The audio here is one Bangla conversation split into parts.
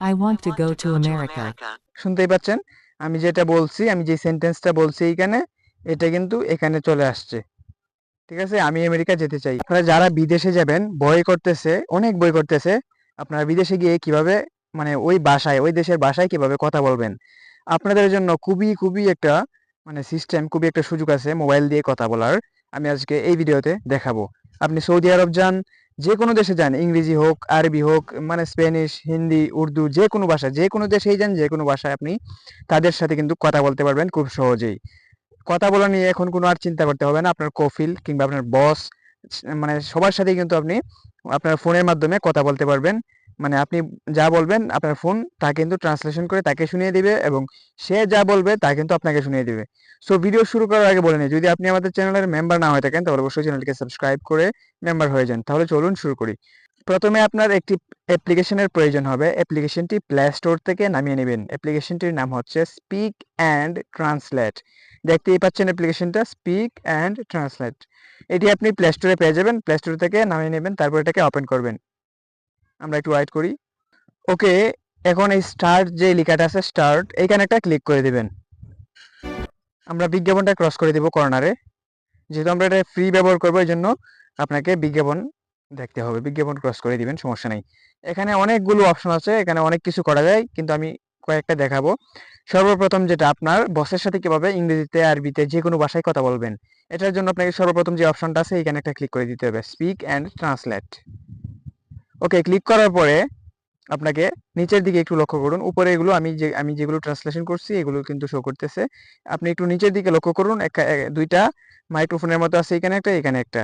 I want to go to America. শুনতেই পাচ্ছেন? আমি যেটা বলছি আমি যে সেন্টেন্সটা বলছি এইখানে এটা কিন্তু এখানে চলে আসছে। ঠিক আছে? আমি আমেরিকা যেতে চাই। আপনারা যারা বিদেশে যাবেন বই করতেছে অনেক বই করতেছে আপনারা বিদেশে গিয়ে কীভাবে মানে ওই ভাষায় ওই দেশের ভাষায় কীভাবে কথা বলবেন? আপনাদের জন্য খুবই খুবই একটা মানে সিস্টেম খুবই একটা সুযোগ আছে মোবাইল দিয়ে কথা বলার। আমি আজকে এই ভিডিওতে দেখাবো। আপনি সৌদি আরব যান যে কোনো দেশে যান, ইংরেজি হোক, আরবি হোক মানে স্প্যানিশ হিন্দি, উর্দু যে কোনো ভাষা যে কোনো দেশেই যান যে কোনো ভাষায় আপনি তাদের সাথে কিন্তু কথা বলতে পারবেন খুব সহজেই। কথা বলা নিয়ে এখন কোনো আর চিন্তা করতে হবে না, আপনার কফিল কিংবা আপনার বস মানে সবার সাথেই কিন্তু আপনি আপনার ফোনের মাধ্যমে কথা বলতে পারবেন। মানে আপনি যা বলবেন আপনার ফোন, তা কিন্তু ট্রান্সলেশন করে তাকে শুনিয়ে দিবে এবং সে যা বলবে তা কিন্তু আপনাকে শুনিয়ে দিবে। সো ভিডিও শুরু করার আগে বলে নিই, যদি আপনি আমাদের চ্যানেলের মেম্বার না হয়ে থাকেন, তাহলে অবশ্যই চ্যানেলটিকে সাবস্ক্রাইব করে মেম্বার হয়ে যান। তাহলে চলুন শুরু করি। প্রথমে আপনার একটি অ্যাপ্লিকেশনের প্রয়োজন হবে। অ্যাপ্লিকেশনটি প্লে স্টোর থেকে নামিয়ে নেবেন। অ্যাপ্লিকেশনটির নাম হচ্ছে স্পিক অ্যান্ড ট্রান্সলেট দেখতেই পাচ্ছেন অ্যাপ্লিকেশনটা স্পিক অ্যান্ড ট্রান্সলেট এটি আপনি প্লে স্টোরে পেয়ে যাবেন। প্লে স্টোর থেকে নামিয়ে নেবেন, তারপর এটাকে ওপেন করবেন। আমরা একটু ওয়েট করি। ওকে এখন এই স্টার্ট যে লেখাটা আছে স্টার্ট এইখানে একটা ক্লিক করে দিবেন। আমরা বিজ্ঞাপনটা ক্রস করে দিব কর্নারে যেহেতু আমরা এটা ফ্রি ব্যবহার করব, এই জন্য আপনাকে বিজ্ঞাপন দেখতে হবে। বিজ্ঞাপন ক্রস করে দিবেন, সমস্যা নেই। এখানে অনেকগুলো অপশন আছে, এখানে অনেক কিছু করা যায়, কিন্তু আমি কয়েকটা দেখাবো। সর্বপ্রথম যেটা আপনার বসের সাথে কীভাবে ইংরেজিতে, আরবিতে যে কোনো ভাষায় কথা বলবেন, এটার জন্য আপনাকে সর্বপ্রথম যে অপশনটা আছে এখানে একটা ক্লিক করে দিতে হবে speak and translate okay click করার পরে আপনাকে নিচের দিকে একটু লক্ষ্য করুন। উপরে এগুলো আমি যে, আমি যেগুলো ট্রান্সলেশন করছি, এগুলো কিন্তু শো করতেছে। আপনি একটু নিচের দিকে লক্ষ্য করুন দুইটা মাইক্রোফোনের মতো আছে, এখানে একটা এখানে একটা।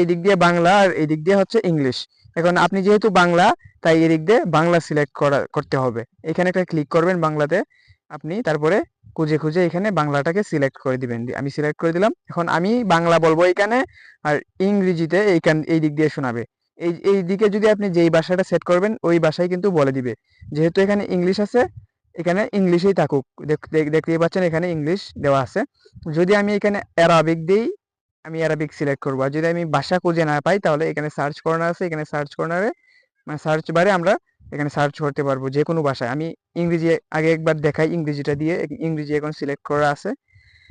এই দিক দিয়ে বাংলা আর এই দিক দিয়ে হচ্ছে ইংলিশ এখন আপনি যেহেতু বাংলা, তাই এই দিক দিয়ে বাংলা সিলেক্ট করা, করতে হবে। এখানে একটা ক্লিক করবেন বাংলাতে, আপনি তারপরে খুঁজে খুঁজে এখানে বাংলাটাকে সিলেক্ট করে দিবেন। আমি সিলেক্ট করে দিলাম। এখন আমি বাংলা বলব এখানে, আর ইংরেজিতে এইখান, এই দিক দিয়ে শোনাবে। এই এই দিকে যদি আপনি যেই ভাষাটা সেট করবেন, ওই ভাষায় কিন্তু বলে দিবে। যেহেতু এখানে ইংলিশ আছে, এখানে ইংলিশেই থাকুক। দেখ- দেখ- দেখতেই পাচ্ছেন এখানে ইংলিশ দেওয়া আছে। যদি আমি এখানে অ্যারাবিক দিই, আমি অ্যারাবিক সিলেক্ট করব। আর যদি আমি ভাষা খুঁজে না পাই, তাহলে এখানে সার্চ কর্নার আছে। এখানে সার্চ কর্নারে মানে সার্চ বারে আমরা এখানে সার্চ করতে পারব যে কোনো ভাষায় আমি ইংরেজি আগে একবার দেখাই ইংরেজিটা দিয়ে, ইংরেজি এখন সিলেক্ট করা আছে।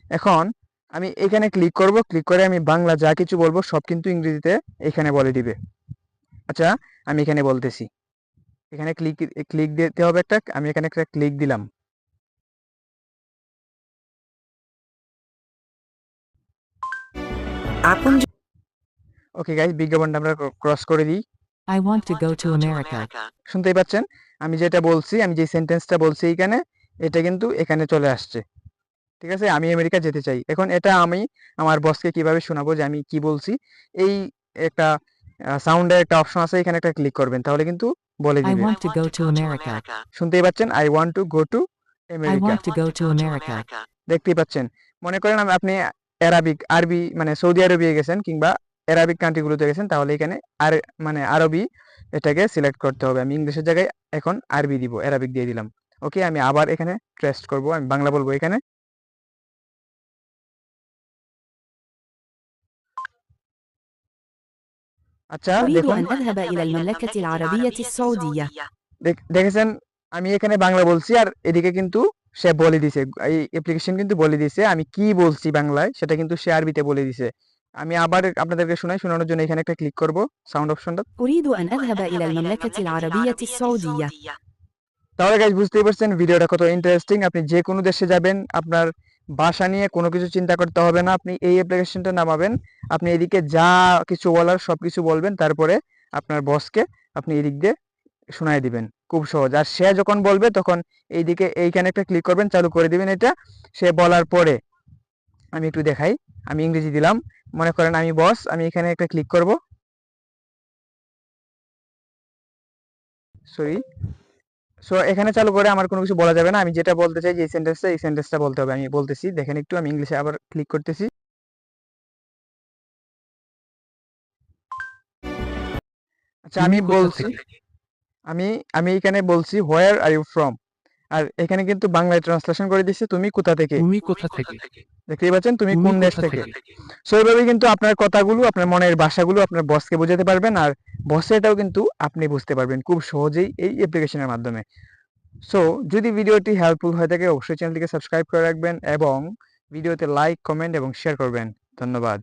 এখন আমি এখানে ক্লিক করব। ক্লিক করে আমি বাংলা যা কিছু বলব, সব কিন্তু ইংরেজিতে এখানে বলে দিবে। আচ্ছা আমি এখানে বলতেছি। এখানে ক্লিক ক্লিক দিতে হবে একটা আমি এখানে একটা ক্লিক দিলাম। আপন ওকে গাইজ বিজ্ঞাপনটা আমরা ক্রস করে দিই। I want to go to America. শুনতেই পাচ্ছেন? আমি যেটা বলছি আমি যে সেন্টেন্সটা বলছি এখানে এটা কিন্তু এখানে চলে আসছে। ঠিক আছে? আমি আমেরিকা যেতে চাই। এখন এটা আমি আমার বসকে কীভাবে শোনাবো যে আমি কি বলছি? এই একটা সাউন্ডের একটা অপশন আছে এখানে একটা ক্লিক করবেন তাহলে কিন্তু বলে দিবে. শুনতেই পাচ্ছেন? I want to go to I America want to go to America. দেখতেই পাচ্ছেন? মনে করেন আমি- আপনি অ্যারাবিক আরবি মানে সৌদি আরবিয়ে গেছেন কিংবা অ্যারাবিক কান্ট্রিগুলোতে গেছেন তাহলে এখানে আর মানে আরবি এটাকে সিলেক্ট করতে হবে। আমি ইংলিশের জায়গায় এখন আরবি দিব অ্যারাবিক দিয়ে দিলাম। ওকে আমি আবার এখানে ট্রেস্ট করব আমি বাংলা বলব এখানে। আচ্ছা, দেখেছেন? আমি এখানে বাংলা বলছি আর এদিকে কিন্তু সে বলে দিছে। এই অ্যাপ্লিকেশন কিন্তু বলে দিছে। আমি কি বলছি বাংলায় সেটা কিন্তু সে আরবিতে বলে দিছে। আমি আবার আপনাদেরকে শোনাই শোনানোর জন্য এখানে একটা ক্লিক করব সাউন্ড অপশনটা তাহলে বুঝতেই পারছেন ভিডিওটা কত ইন্টারেস্টিং আপনি যে কোনো দেশে যাবেন আপনার ভাষা নিয়ে কোনো কিছু চিন্তা করতে হবে না। আপনি এই অ্যাপ্লিকেশনটা নামাবেন। আপনি এদিকে যা কিছু বলার সব কিছু বলবেন, তারপরে আপনার বসকে আপনি এদিক দিয়ে শোনায় দিবেন, খুব সহজ। আর সে যখন বলবে, তখন এইদিকে এইখানে একটা ক্লিক করবেন, চালু করে দিবেন এটা। সে বলার পরে আমি একটু দেখাই। আমি ইংরেজি দিলাম। মনে করেন আমি বস আমি এখানে একটা ক্লিক করব। সরি সো এখানে চালু করে আমার কোনো কিছু বলা যাবে না। আমি যেটা বলতে চাই যে এই সেন্টেন্সটা এই সেন্টেন্সটা বলতে হবে। আমি বলতেছি দেখেন একটু আমি ইংলিশে আবার ক্লিক করতেছি। আচ্ছা আমি বলছি আমি আমি এখানে বলছি হোয়ার আর ইউ ফ্রম আর এখানে কিন্তু বাংলায় ট্রান্সলেশন করে দিচ্ছে তুমি কোথা থেকে? তুমি কোথা থেকে? দেখতেই পাচ্ছেন তুমি কোন দেশ থেকে? সো এইভাবে কিন্তু আপনার কথাগুলো আপনার মনের ভাষাগুলো আপনার বসকে বোঝাতে পারবেন আর বসেটাও কিন্তু আপনি বুঝতে পারবেন খুব সহজেই এই অ্যাপ্লিকেশনের মাধ্যমে। সো যদি ভিডিওটি হেল্পফুল হয়ে থাকে অবশ্যই চ্যানেলটিকে সাবস্ক্রাইব করে রাখবেন এবং ভিডিওতে লাইক কমেন্ট এবং শেয়ার করবেন। ধন্যবাদ।